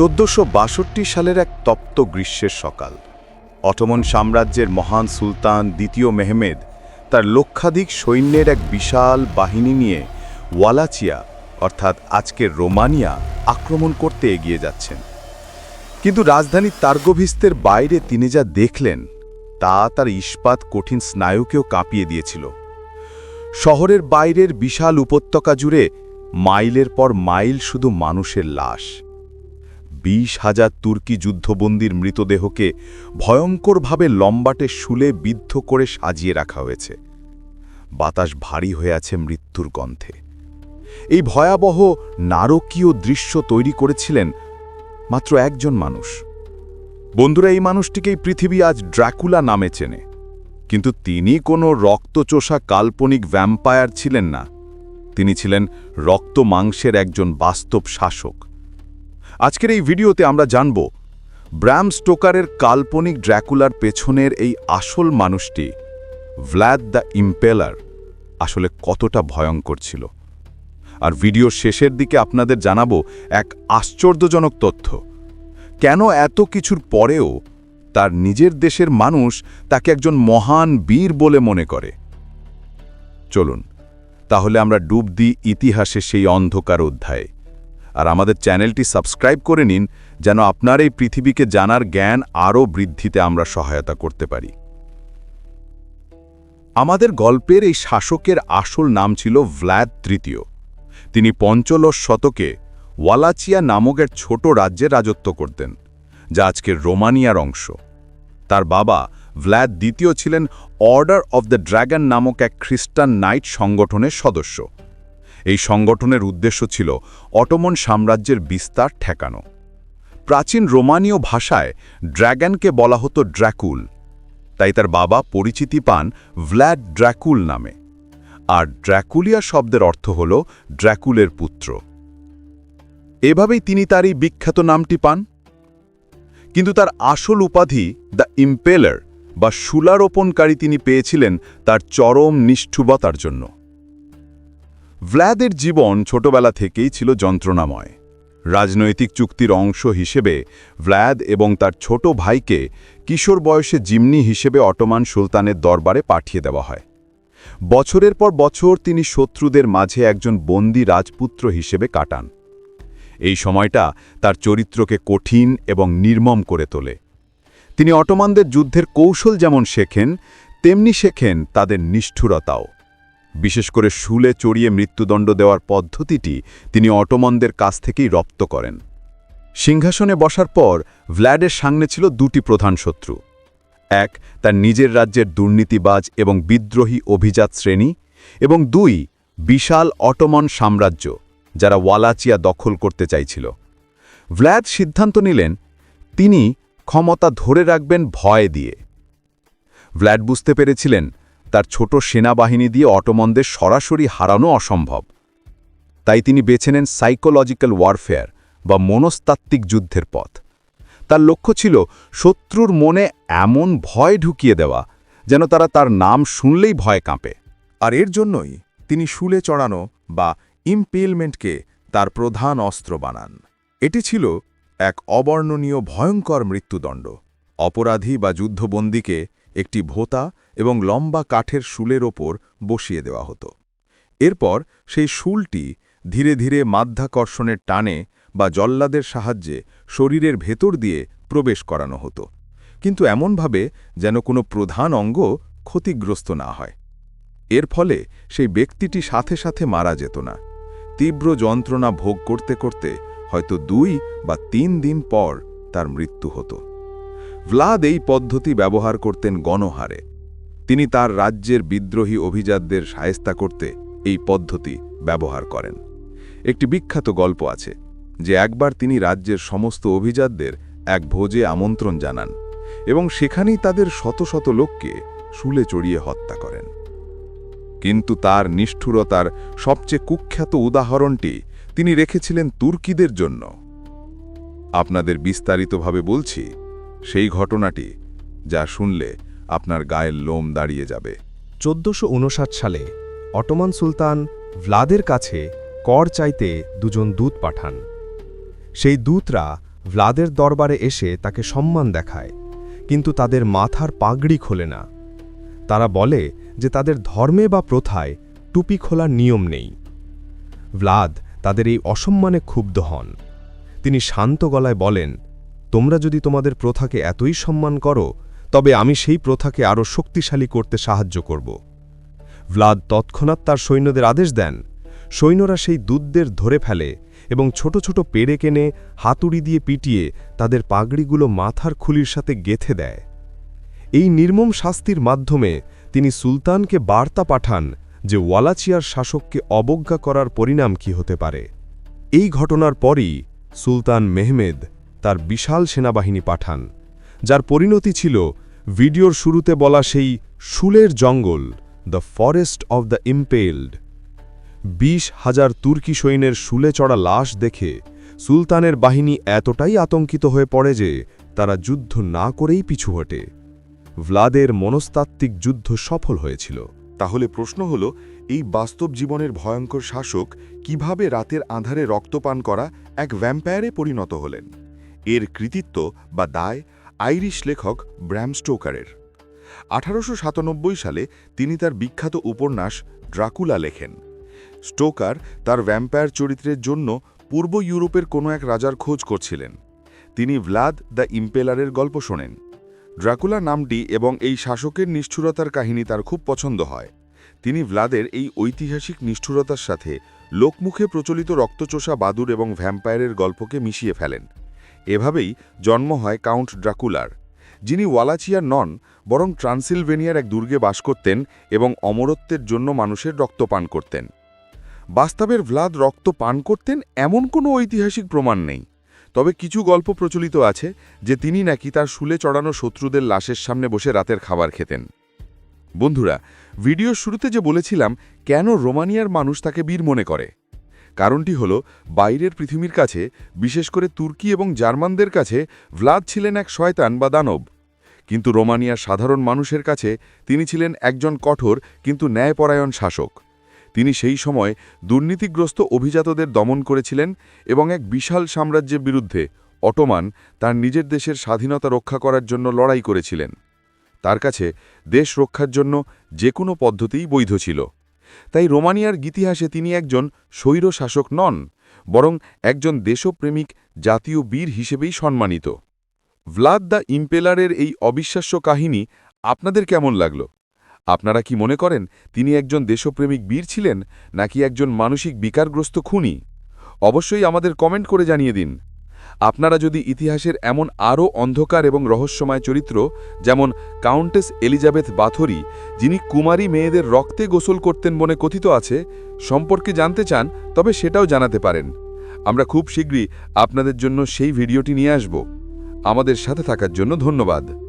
চোদ্দশো সালের এক তপ্ত গ্রীষ্মের সকাল। অটোমন সাম্রাজ্যের মহান সুলতান দ্বিতীয় মেহমেদ তার লক্ষাধিক সৈন্যের এক বিশাল বাহিনী নিয়ে ওয়ালাচিয়া, অর্থাৎ আজকের রোমানিয়া, আক্রমণ করতে এগিয়ে যাচ্ছেন। কিন্তু রাজধানী তার্গভিস্তের বাইরে তিনি যা দেখলেন, তা তার ইস্পাত কঠিন স্নায়ুকেও কাঁপিয়ে দিয়েছিল। শহরের বাইরের বিশাল উপত্যকা জুড়ে মাইলের পর মাইল শুধু মানুষের লাশ। বিশ হাজার তুর্কি যুদ্ধবন্দির মৃতদেহকে ভয়ঙ্করভাবে লম্বাটে শুলে বিদ্ধ করে সাজিয়ে রাখা হয়েছে। বাতাস ভারী হয়ে আছে মৃত্যুর গন্ধে। এই ভয়াবহ নারকীয় দৃশ্য তৈরি করেছিলেন মাত্র একজন মানুষ। বন্ধুরা, এই মানুষটিকেই পৃথিবী আজ ড্র্যাকুলা নামে চেনে। কিন্তু তিনি কোনো রক্তচোষা কাল্পনিক ভ্যাম্পায়ার ছিলেন না। তিনি ছিলেন রক্ত মাংসের একজন বাস্তব শাসক। আজকের এই ভিডিওতে আমরা জানব ব্র্যাম স্টোকারের কাল্পনিক ড্র্যাকুলার পেছনের এই আসল মানুষটি, ভ্ল্যাদ দ্য ইম্পেলার, আসলে কতটা ভয়ঙ্কর ছিল। আর ভিডিওর শেষের দিকে আপনাদের জানাব এক আশ্চর্যজনক তথ্য। কেন এত কিছুর পরেও তার নিজের দেশের মানুষ তাকে একজন মহান বীর বলে মনে করে? চলুন, তাহলে আমরা ডুব দিই ইতিহাসে সেই অন্ধকার অধ্যায়ে। আর আমাদের চ্যানেলটি সাবস্ক্রাইব করে নিন যেন আপনার এই পৃথিবীকে জানার জ্ঞান আরও বৃদ্ধিতে আমরা সহায়তা করতে পারি। আমাদের গল্পের এই শাসকের আসল নাম ছিল ভ্ল্যাদ তৃতীয়। তিনি পঞ্চলশ শতকে ওয়ালাচিয়া নামক এক ছোট রাজ্যে রাজত্ব করতেন, যা আজকের রোমানিয়ার অংশ। তার বাবা ভ্ল্যাদ দ্বিতীয় ছিলেন অর্ডার অব দ্য ড্র্যাগন নামক এক খ্রিস্টান নাইট সংগঠনের সদস্য। এই সংগঠনের উদ্দেশ্য ছিল অটোমন সাম্রাজ্যের বিস্তার ঠেকানো। প্রাচীন রোমানীয় ভাষায় ড্র্যাগনকে বলা হতো ড্র্যাকুল। তাই তার বাবা পরিচিতি পান ভ্ল্যাড ড্র্যাকুল নামে। আর ড্র্যাকুলিয়া শব্দের অর্থ হল ড্র্যাকুলের পুত্র। এভাবেই তিনি তার এই বিখ্যাত নামটি পান। কিন্তু তার আসল উপাধি দ্য ইম্পেলার বা শুলারোপণকারী তিনি পেয়েছিলেন তার চরম নিষ্ঠুবতার জন্য। ভ্ল্যাদের জীবন ছোটবেলা থেকেই ছিল যন্ত্রণাময়। রাজনৈতিক চুক্তির অংশ হিসেবে ভ্ল্যাদ এবং তার ছোট ভাইকে কিশোর বয়সে জিমনি হিসেবে অটোমান সুলতানের দরবারে পাঠিয়ে দেওয়া হয়। বছরের পর বছর তিনি শত্রুদের মাঝে একজন বন্দী রাজপুত্র হিসেবে কাটান। এই সময়টা তার চরিত্রকে কঠিন এবং নির্মম করে তোলে। তিনি অটোমানদের যুদ্ধের কৌশল যেমন শেখেন, তেমনি শেখেন তাদের নিষ্ঠুরতাও। বিশেষ করে শুলে চড়িয়ে মৃত্যুদণ্ড দেওয়ার পদ্ধতিটি তিনি অটোমনদের কাছ থেকেই রপ্ত করেন। সিংহাসনে বসার পর ভ্ল্যাডের সামনে ছিল দুটি প্রধান শত্রু। এক, তার নিজের রাজ্যের দুর্নীতিবাজ এবং বিদ্রোহী অভিজাত শ্রেণি এবং দুই, বিশাল অটোমন সাম্রাজ্য, যারা ওয়ালাচিয়া দখল করতে চাইছিল। ভ্ল্যাদ সিদ্ধান্ত নিলেন, তিনি ক্ষমতা ধরে রাখবেন ভয় দিয়ে। ভ্ল্যাড বুঝতে পেরেছিলেন তার ছোট সেনাবাহিনী দিয়ে অটোমনদের সরাসরি হারানো অসম্ভব। তাই তিনি বেছে নেন সাইকোলজিক্যাল ওয়ারফেয়ার বা মনস্তাত্ত্বিক যুদ্ধের পথ। তার লক্ষ্য ছিল শত্রুর মনে এমন ভয় ঢুকিয়ে দেওয়া, যেন তারা তার নাম শুনলেই ভয় কাঁপে। আর এর জন্যই তিনি শুলে চড়ানো বা ইম্পেলমেন্টকে তার প্রধান অস্ত্র বানান। এটি ছিল এক অবর্ণনীয় ভয়ঙ্কর মৃত্যুদণ্ড। অপরাধী বা যুদ্ধবন্দীকে একটি ভোতা এবং লম্বা কাঠের শুলের ওপর বসিয়ে দেওয়া হতো। এরপর সেই শুলটি ধীরে ধীরে মাধ্যাকর্ষণের টানে বা জল্লাদের সাহায্যে শরীরের ভেতর দিয়ে প্রবেশ করানো হতো। কিন্তু এমনভাবে যেন কোনো প্রধান অঙ্গ ক্ষতিগ্রস্ত না হয়। এর ফলে সেই ব্যক্তিটি সাথে সাথে মারা যেত না। তীব্র যন্ত্রণা ভোগ করতে করতে হয়তো দুই বা তিন দিন পর তার মৃত্যু হতো। ভ্লাদ এই পদ্ধতি ব্যবহার করতেন গণহারে। তিনি তার রাজ্যের বিদ্রোহী অভিজাতদের সায়স্তা করতে এই পদ্ধতি ব্যবহার করেন। একটি বিখ্যাত গল্প আছে, যে একবার তিনি রাজ্যের সমস্ত অভিজাতদের এক ভোজে আমন্ত্রণ জানান এবং সেখানেই তাদের শত শত লোককে শুলে চড়িয়ে হত্যা করেন। কিন্তু তার নিষ্ঠুরতার সবচেয়ে কুখ্যাত উদাহরণটি তিনি রেখেছিলেন তুর্কিদের জন্য। আপনাদের বিস্তারিতভাবে বলছি সেই ঘটনাটি যা শুনলে আপনার গায়ের লোম দাঁড়িয়ে যাবে। চোদ্দশো সালে অটোমান সুলতান ভ্লাদের কাছে কর চাইতে দুজন দূত পাঠান। সেই দূতরা ভ্লাদের দরবারে এসে তাকে সম্মান দেখায়, কিন্তু তাদের মাথার পাগড়ি খোলে না। তারা বলে যে তাদের ধর্মে বা প্রথায় টুপি খোলার নিয়ম নেই। ভ্লাদ তাদের এই অসম্মানে ক্ষুব্ধ হন। তিনি শান্ত গলায় বলেন তোমরা যদি তোমাদের প্রথাকে এতই সম্মান করো, তবে আমি সেই প্রথাকে আরও শক্তিশালী করতে সাহায্য করব। ভ্লাদ তৎক্ষণাৎ তার সৈন্যদের আদেশ দেন। সৈন্যরা সেই দুধদের ধরে ফেলে এবং ছোট ছোট পেড়ে কেনে হাতুড়ি দিয়ে পিটিয়ে তাদের পাগড়িগুলো মাথার খুলির সাথে গেথে দেয়। এই নির্মম শাস্তির মাধ্যমে তিনি সুলতানকে বার্তা পাঠান যে ওয়ালাচিয়ার শাসককে অবজ্ঞা করার পরিণাম কি হতে পারে। এই ঘটনার পরই সুলতান মেহমেদ তার বিশাল সেনাবাহিনী পাঠান, যার পরিণতি ছিল ভিডিওর শুরুতে বলা সেই শুলের জঙ্গল the forest of the impaled বিশ হাজার তুর্কি সৈন্যের শুলে চড়া লাশ দেখে সুলতানের বাহিনী এতটাই আতঙ্কিত হয়ে পড়ে যে তারা যুদ্ধ না করেই পিছু হটে। ভ্লাদের মনস্তাত্ত্বিক যুদ্ধ সফল হয়েছিল। তাহলে প্রশ্ন হল, এই বাস্তব জীবনের ভয়ঙ্কর শাসক কীভাবে রাতের আধারে রক্তপান করা এক ভ্যাম্পায়ারে পরিণত হলেন? এর কৃতিত্ব বা দায় আইরিশ লেখক ব্র্যাম স্টোকারের। আঠারোশো সাতানব্বই সালে তিনি তার বিখ্যাত উপন্যাস ড্রাকুলা লেখেন। স্টোকার তার ভ্যাম্পায়ার চরিত্রের জন্য পূর্ব ইউরোপের কোনো এক রাজার খোঁজ করছিলেন। তিনি ভ্লাদ দ্য ইম্পেলারের গল্প শোনেন। ড্রাকুলা নামটি এবং এই শাসকের নিষ্ঠুরতার কাহিনী তার খুব পছন্দ হয়। তিনি ভ্লাদের এই ঐতিহাসিক নিষ্ঠুরতার সাথে লোকমুখে প্রচলিত রক্তচোষা বাদুর এবং ভ্যাম্পায়ারের গল্পকে মিশিয়ে ফেলেন। এভাবেই জন্ম হয় কাউন্ট ড্রাকুলার। যিনি ওয়ালাচিয়ার নন, বরং ট্রান্সিলভেনিয়ার এক দুর্গে বাস করতেন এবং অমরত্বের জন্য মানুষের রক্ত পান করতেন। বাস্তবের ভ্লাদ রক্ত পান করতেন এমন কোনো ঐতিহাসিক প্রমাণ নেই। তবে কিছু গল্প প্রচলিত আছে যে তিনি নাকি তার শুলে চড়ানো শত্রুদের লাশের সামনে বসে রাতের খাবার খেতেন। বন্ধুরা, ভিডিওর শুরুতে যে বলেছিলাম, কেন রোমানিয়ার মানুষ তাকে বীর মনে করে? কারণটি হল, বাইরের পৃথিবীর কাছে, বিশেষ করে তুর্কি এবং জার্মানদের কাছে, ভ্লাদ ছিলেন এক শয়তান বা দানব। কিন্তু রোমানিয়ার সাধারণ মানুষের কাছে, তিনি ছিলেন একজন কঠোর কিন্তু ন্যায়পরায়ণ শাসক। তিনি সেই সময় দুর্নীতিগ্রস্ত অভিজাতদের দমন করেছিলেন এবং এক বিশাল সাম্রাজ্যের বিরুদ্ধে অটোমান তার নিজের দেশের স্বাধীনতা রক্ষা করার জন্য লড়াই করেছিলেন। তার কাছে দেশ রক্ষার জন্য যে কোনো পদ্ধতিই বৈধ ছিল। তাই রোমানিয়ার ইতিহাসে তিনি একজন স্বৈর শাসক নন, বরং একজন দেশপ্রেমিক, জাতীয় বীর হিসেবেই সম্মানিত। ভ্লাদ দ্য ইম্পেলারের এই অবিশ্বাস্য কাহিনী আপনাদের কেমন লাগল? আপনারা কি মনে করেন তিনি একজন দেশপ্রেমিক বীর ছিলেন নাকি একজন মানসিক বিকারগ্রস্ত খুনি? অবশ্যই আমাদের কমেন্ট করে জানিয়ে দিন। আপনারা যদি ইতিহাসের এমন আরও অন্ধকার এবং রহস্যময় চরিত্র, যেমন কাউন্টেস এলিজাবেথ বাথরি, যিনি কুমারী মেয়েদের রক্তে গোসল করতেন মনে কথিত আছে, সম্পর্কে জানতে চান, তবে সেটাও জানাতে পারেন। আমরা খুব শীঘ্রই আপনাদের জন্য সেই ভিডিওটি নিয়ে আসব। আমাদের সাথে থাকার জন্য ধন্যবাদ।